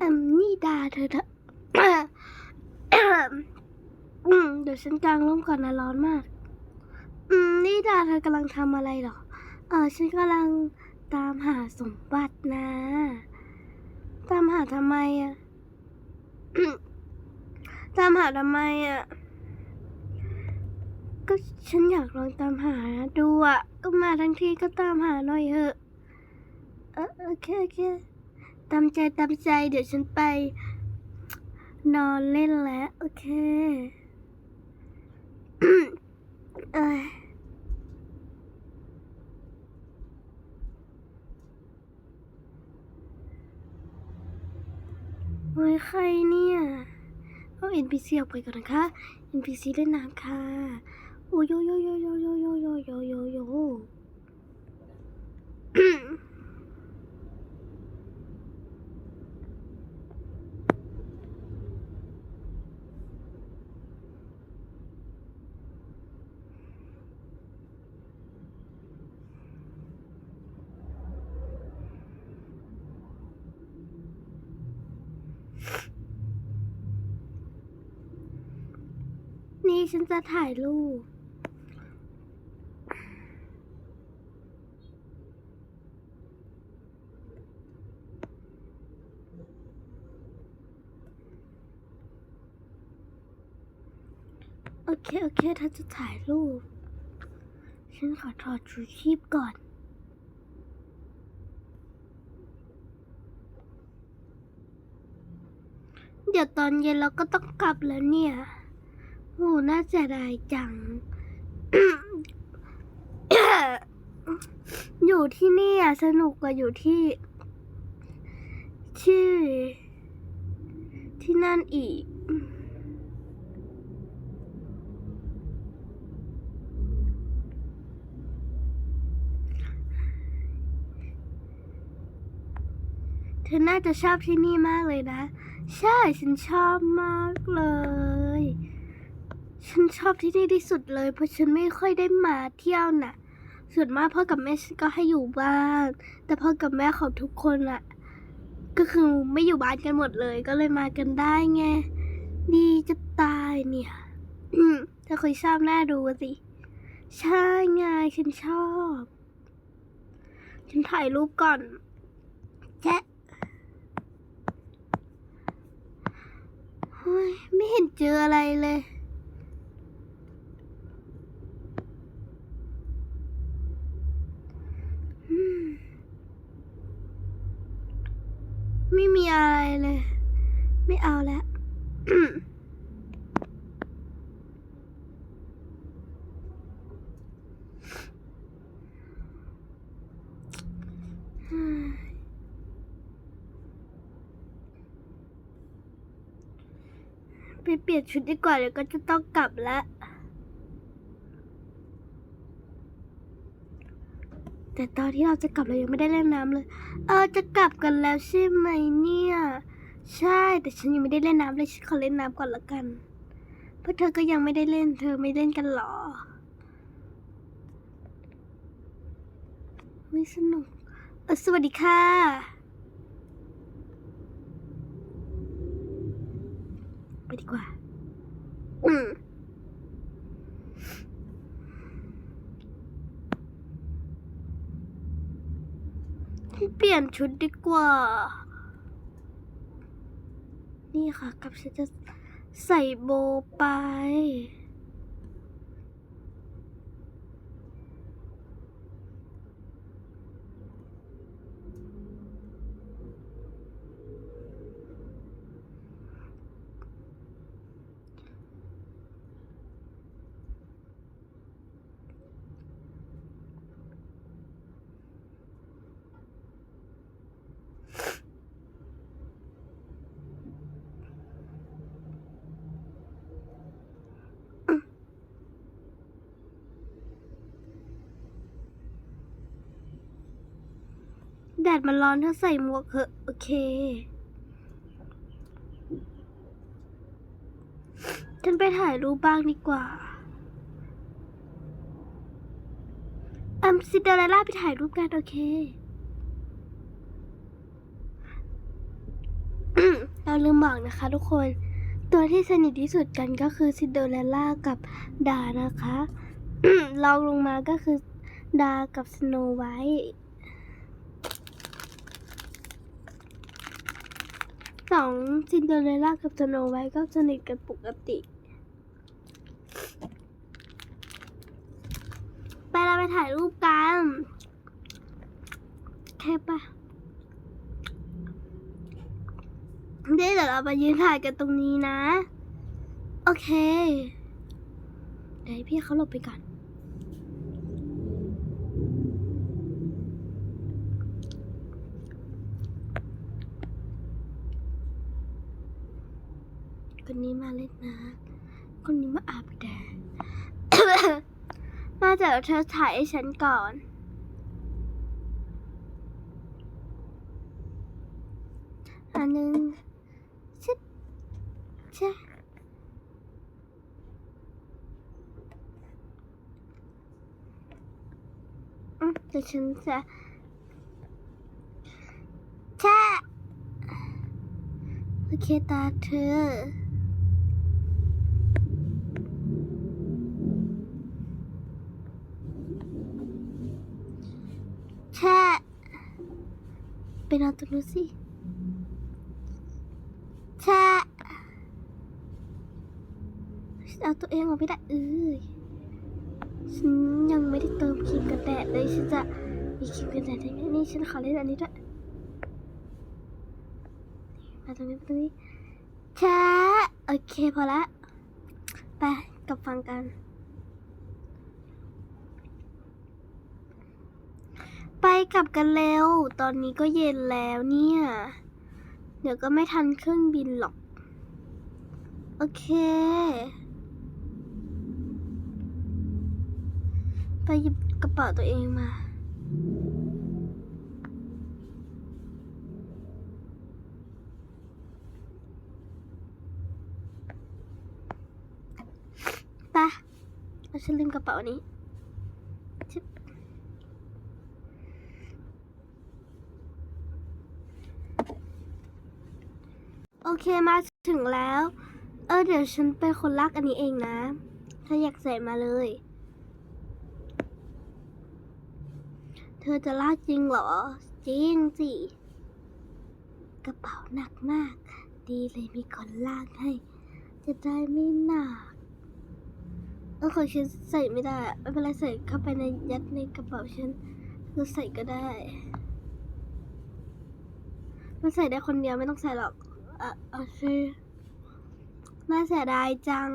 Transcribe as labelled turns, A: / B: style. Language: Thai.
A: อืมนี่ดาเธอเธออืมเดี๋ยวฉันกางร่มก่อนนะร้อนมาก อืม นี่ดาเธอกำลังทำอะไรหรอ เออฉันกำลังตามหาสมบัตินะ ตามหาทำไมอะตามหาทำไมอะก็ฉันอยากลองตามหาดูอะก็มาทั้งทีก็ตามหาหน่อยเถอะ เออโอเคโอเค ตามใจตามใจ เดี๋ยวฉันไป นอนเล่นแล้ว โอเคเอ้ยโอ้ยใครเนี่ยเอา NPC ออกไปก่อนนะคะ NPC เล่นน้ำค่ะ โอ้ยโยโยโยโยโยโยโยโยโยโย นี่ ฉันจะถ่ายรูป โอเค โอเคถ้าจะถ่ายรูป ฉันขอถอดชูชีพก่อนเดี๋ยวตอนเย็นเราก็ต้องกลับแล้วเนี่ย โหน่าจะได้จัง อยู่ที่นี่อะสนุกกว่าอยู่ที่ที่ที่นั่นอีก เธอน่าจะชอบที่นี่มากเลยนะ ใช่ ฉันชอบมากเลย ฉันชอบที่นี่ที่สุดเลย เพราะฉันไม่ค่อยได้มาเที่ยวน่ะ ส่วนมากพ่อกับแม่ฉันก็ให้อยู่บ้าน แต่พ่อกับแม่ของทุกคนอะก็คือไม่อยู่บ้านกันหมดเลยก็เลยมากันได้ไง ดีจะตายเนี่ย อืมถ้าเคยชอบหน้าดูสิ ใช่ไงฉันชอบ ฉันถ่ายรูปก่อนแจ๊ะไม่เห็นเจออะไรเลย อืมไม่มีอะไรเลย ไม่ เอาแล้วไปเปลี่ยนชุดดีกว่าเดี๋ยวก็จะต้องกลับแล้ว แต่ตอนที่เราจะกลับเรายังไม่ได้เล่นน้ำเลย เออจะกลับกันแล้วใช่ไหมเนี่ย ใช่ แต่ฉันยังไม่ได้เล่นน้ำเลยฉันขอเล่นน้ำก่อนละกันเพราะเธอก็ยังไม่ได้เล่น เธอไม่เล่นกันหรอ ไม่สนุกเออสวัสดีค่ะ ไปดีกว่า อืมเปลี่ยนชุดดีกว่า นี่ค่ะกับฉันจะใส่โบไป แดดมันร้อนถ้าใส่หมวกเหอะ โอเค ฉันไปถ่ายรูปบ้างดีกว่าอัมซินเดอเรลล่าไปถ่ายรูปกัน โอเค เราลืมบอกนะคะทุกคน ตัวที่สนิทที่สุดกันก็คือซินเดอเรลล่ากับดานะคะลองลงมาก็คือดากับสโนไวท์ สองซินเดอเรลล่ากับสโนไวท์ก็สนิทกันปกติ ไปเราไปถ่ายรูปกันแค่ปะเดี๋ยวเราไปยืนถ่ายกันตรงนี้นะ โอเคเดี๋ยวให้พี่เขาหลบไปก่อน เล่นน้ำคนนี้มาอาบแดด มาเดี๋ยวเธอถ่ายให้ฉันก่อน อันหนึ่งชิดใช่อืมเดี๋ยวฉันจะแช่โอเคตาเธอ แช่ ไปนอนตรงนู้นสิแช่เอาตัวเองออกไม่ได้เอ้ยฉันยังไม่ได้เติมครีมกันแดดเลยฉันจะมีครีมกันแดดได้ไหมนี่ฉันขอเล่นอันนี้ด้วยมาตรงนี้มาตรงนี้แช่โอเคพอละไปกลับฟังกัน ไปกลับกันเร็ว ตอนนี้ก็เย็นแล้วเนี่ย เดี๋ยวก็ไม่ทันเครื่องบินหรอก โอเค ไปหยิบกระเป๋าตัวเองมาไปเราฉันลืมกระเป๋านี้ชึบ โอ เคมาถึงแล้ว เออ เดี๋ยวฉันเป็นคนลากอันนี้เองนะ ถ้าอยากใส่มาเลย เธอจะลากจริงเหรอ จริงสิ กระเป๋าหนักมาก ดีเลยมีคนลากให้ จะได้ไม่หนักเออของฉันใส่ไม่ได้ ไม่เป็นไรใส่เข้าไปในยัดในกระเป๋าฉันคือใส่ก็ได้ มันใส่ได้คนเดียวไม่ต้องใส่หรอก อะโอเคน่าเสียดายจัง